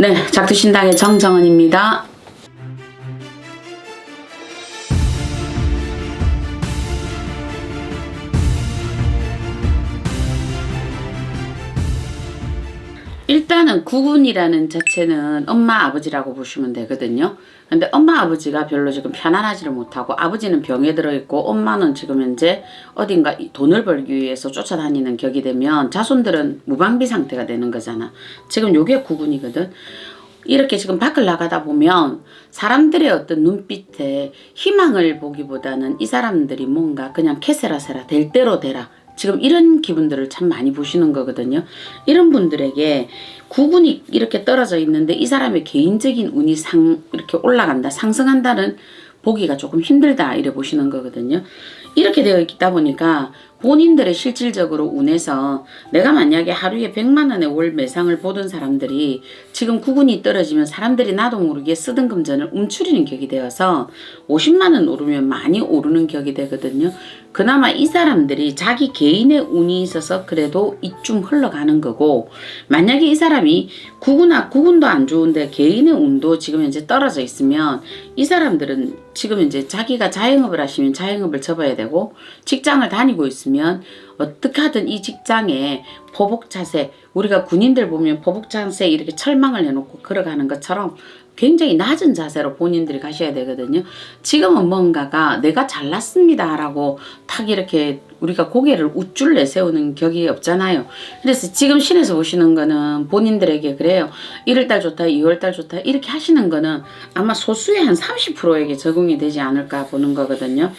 네, 작두신당의 정정은입니다. 일단은 구군이라는 자체는 엄마 아버지라고 보시면 되거든요. 근데 엄마 아버지가 별로 지금 편안하지를 못하고 아버지는 병에 들어있고 엄마는 지금 현재 어딘가 이 돈을 벌기 위해서 쫓아다니는 격이 되면 자손들은 무방비 상태가 되는 거잖아. 지금 요게 구군이거든. 이렇게 지금 밖을 나가다 보면 사람들의 어떤 눈빛에 희망을 보기보다는 이 사람들이 뭔가 그냥 캐세라세라 될 대로 되라. 지금 이런 기분들을 참 많이 보시는 거거든요. 이런 분들에게 구군이 이렇게 떨어져 있는데 이 사람의 개인적인 운이 상 이렇게 올라간다, 상승한다는 보기가 조금 힘들다 이래 보시는 거거든요. 이렇게 되어 있다 보니까 본인들의 실질적으로 운에서 내가 만약에 하루에 100만 원의 월 매상을 보던 사람들이 지금 구군이 떨어지면 사람들이 나도 모르게 쓰던 금전을 움츠리는 격이 되어서 50만 원 오르면 많이 오르는 격이 되거든요. 그나마 이 사람들이 자기 개인의 운이 있어서 그래도 이쯤 흘러가는 거고 만약에 이 사람이 구군아 구군도 안 좋은데 개인의 운도 지금 현재 떨어져 있으면 이 사람들은 지금 이제 자기가 자영업을 하시면 자영업을 접어야 되고 직장을 다니고 있으면 어떻게 하든 이 직장에 포복 자세 우리가 군인들 보면 포복 자세 이렇게 철망을 해놓고 걸어가는 것처럼 굉장히 낮은 자세로 본인들이 가셔야 되거든요. 지금은 뭔가가 내가 잘났습니다 라고 탁 이렇게 우리가 고개를 우쭐 내세우는 격이 없잖아요. 그래서 지금 신에서 보시는 거는 본인들에게 그래요. 1월달 좋다, 2월달 좋다 이렇게 하시는 거는 아마 소수의 한 30%에게 적용이 되지 않을까 보는 거거든요.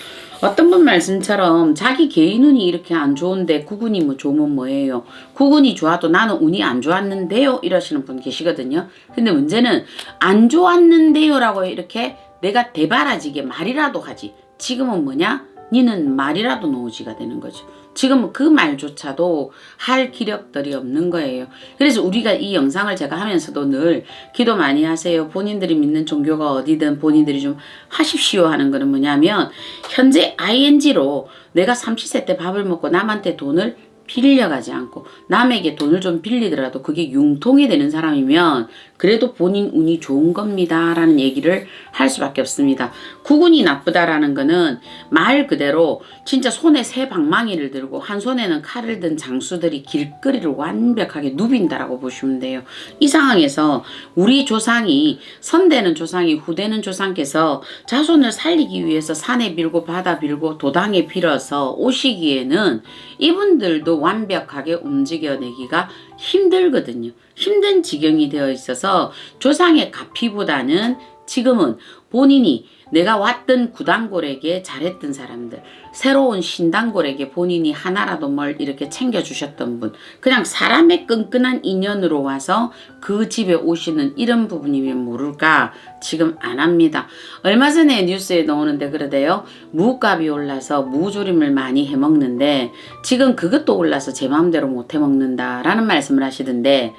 어떤 분 말씀처럼 자기 개인 운이 이렇게 안 좋은데 구군이 뭐 좋으면 뭐예요? 구군이 좋아도 나는 운이 안 좋았는데요? 이러시는 분 계시거든요. 근데 문제는 안 좋았는데요라고 이렇게 내가 대바라지게 말이라도 하지. 지금은 뭐냐? 니는 말이라도 노지가 되는 거죠. 지금 그 말조차도 할 기력들이 없는 거예요. 그래서 우리가 이 영상을 제가 하면서도 늘 기도 많이 하세요. 본인들이 믿는 종교가 어디든 본인들이 좀 하십시오 하는 거는 뭐냐면 현재 ing로 내가 30세 때 밥을 먹고 남한테 돈을 빌려가지 않고 남에게 돈을 좀 빌리더라도 그게 융통이 되는 사람이면 그래도 본인 운이 좋은 겁니다. 라는 얘기를 할 수밖에 없습니다. 구군이 나쁘다라는 거는 말 그대로 진짜 손에 새 방망이를 들고 한 손에는 칼을 든 장수들이 길거리를 완벽하게 누빈다라고 보시면 돼요. 이 상황에서 우리 조상이 선대는 조상이 후대는 조상께서 자손을 살리기 위해서 산에 빌고 바다 빌고 도당에 빌어서 오시기에는 이분들도 완벽하게 움직여내기가 힘들거든요. 힘든 지경이 되어 있어서 조상의 가피보다는 지금은 본인이 내가 왔던 구단골에게 잘했던 사람들, 새로운 신단골에게 본인이 하나라도 뭘 이렇게 챙겨주셨던 분, 그냥 사람의 끈끈한 인연으로 와서 그 집에 오시는 이런 부분이면 모를까 지금 안 합니다. 얼마 전에 뉴스에 나오는데 그러대요. 무값이 올라서 무조림을 많이 해먹는데 지금 그것도 올라서 제 마음대로 못 해먹는다라는 말씀을 하시던데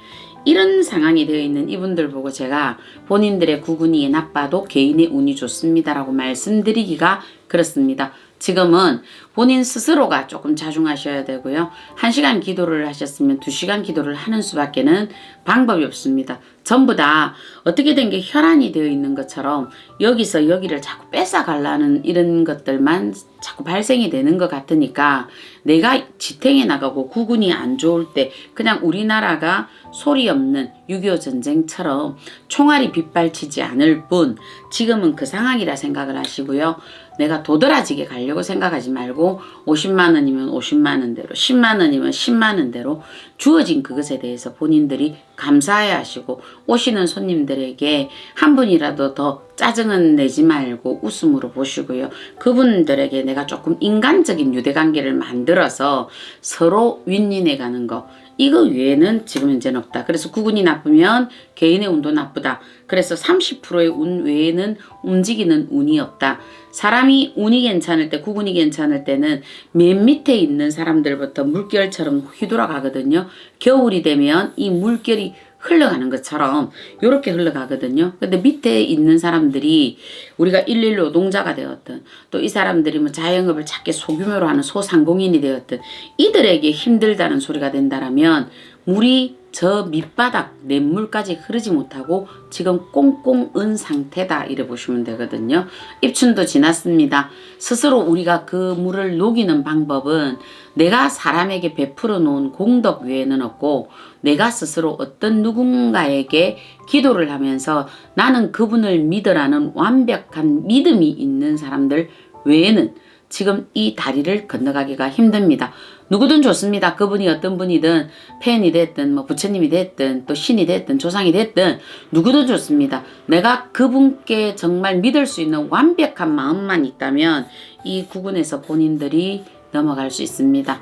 이런 상황이 되어 있는 이분들 보고 제가 본인들의 구군이 나빠도 개인의 운이 좋습니다라고 말씀드리기가 그렇습니다. 지금은 본인 스스로가 조금 자중하셔야 되고요. 한 시간 기도를 하셨으면 두 시간 기도를 하는 수밖에는 방법이 없습니다. 전부 다 어떻게 된 게 혈안이 되어 있는 것처럼 여기서 여기를 자꾸 뺏어 가려는 이런 것들만 자꾸 발생이 되는 것 같으니까 내가 지탱해 나가고 구군이 안 좋을 때 그냥 우리나라가 소리 없는 6.25 전쟁처럼 총알이 빗발치지 않을 뿐 지금은 그 상황이라 생각을 하시고요. 내가 도드라지게 가려고 생각하지 말고 50만 원이면 50만 원대로 10만 원이면 10만 원대로 주어진 그것에 대해서 본인들이 감사해 하시고 오시는 손님들에게 한 분이라도 더 짜증은 내지 말고 웃음으로 보시고요. 그분들에게 내가 조금 인간적인 유대관계를 만들어서 서로 윈윈해 가는 거 이거 외에는 지금 현재는 없다. 그래서 구군이 나쁘면 개인의 운도 나쁘다. 그래서 30%의 운 외에는 움직이는 운이 없다. 사람이 운이 괜찮을 때, 구군이 괜찮을 때는 맨 밑에 있는 사람들부터 물결처럼 휘돌아가거든요. 겨울이 되면 이 물결이 흘러가는 것처럼 이렇게 흘러가거든요. 근데 밑에 있는 사람들이 우리가 일일 노동자가 되었든 또이 사람들이 뭐 자영업을 작게 소규모로 하는 소상공인이 되었든 이들에게 힘들다는 소리가 된다라면 물이 저 밑바닥 냇물까지 흐르지 못하고 지금 꽁꽁 은 상태다 이래 보시면 되거든요. 입춘도 지났습니다. 스스로 우리가 그 물을 녹이는 방법은 내가 사람에게 베풀어 놓은 공덕 외에는 없고 내가 스스로 어떤 누군가에게 기도를 하면서 나는 그분을 믿으라는 완벽한 믿음이 있는 사람들 외에는 지금 이 다리를 건너가기가 힘듭니다. 누구든 좋습니다. 그분이 어떤 분이든 팬이 됐든 뭐 부처님이 됐든 또 신이 됐든 조상이 됐든 누구든 좋습니다. 내가 그분께 정말 믿을 수 있는 완벽한 마음만 있다면 이 구근에서 본인들이 넘어갈 수 있습니다.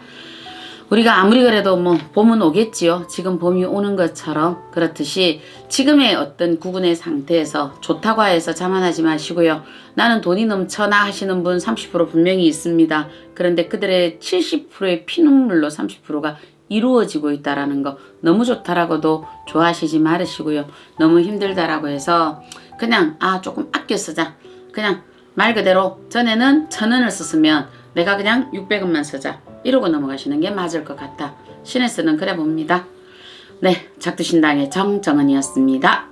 우리가 아무리 그래도 뭐 봄은 오겠지요. 지금 봄이 오는 것처럼 그렇듯이 지금의 어떤 구근의 상태에서 좋다고 해서 자만하지 마시고요. 나는 돈이 넘쳐나 하시는 분 30% 분명히 있습니다. 그런데 그들의 70%의 피눈물로 30%가 이루어지고 있다라는 거 너무 좋다라고도 좋아하시지 말으시고요. 너무 힘들다라고 해서 그냥 아 조금 아껴 쓰자. 그냥 말 그대로 전에는 천 원을 썼으면 내가 그냥 600원만 쓰자. 이러고 넘어가시는 게 맞을 것 같다. 신의 쓰는 그래 봅니다. 네, 작두신당의 정정은이었습니다.